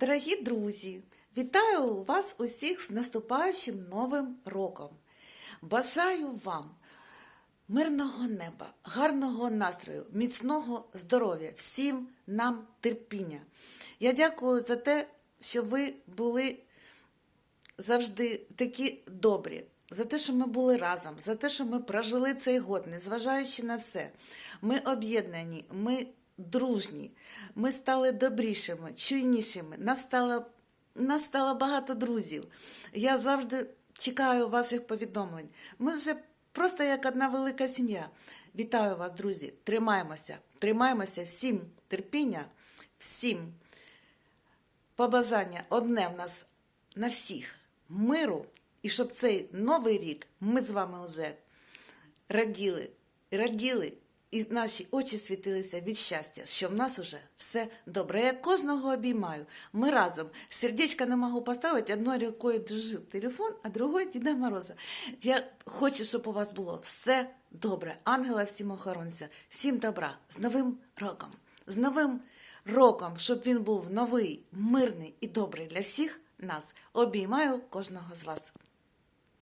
Дорогі друзі, вітаю вас усіх з наступаючим новим роком. Бажаю вам мирного неба, гарного настрою, міцного здоров'я, всім нам терпіння. Я дякую за те, що ви були завжди такі добрі. За те, що ми були разом, за те, що ми прожили цей год, незважаючи на все. Ми об'єднані, ми дружні, ми стали добрішими, чуйнішими. Нас стало, нас стало багато друзів. Я завжди чекаю ваших повідомлень. Ми вже просто як одна велика сім'я. Вітаю вас, друзі! Тримаємося, тримаємося всім терпіння, всім побажання одне в нас на всіх миру, і щоб цей новий рік ми з вами вже раділи, раділи, і наші очі світилися від щастя, що в нас уже все добре. Я кожного обіймаю. Ми разом. Сердечко не можу поставити, одною рукою держу телефон, а другою Діда Мороза. Я хочу, щоб у вас було все добре. Ангела всім охоронця, всім добра, з Новим роком, з Новим роком, щоб він був новий, мирний і добрий для всіх нас. Обіймаю кожного з вас.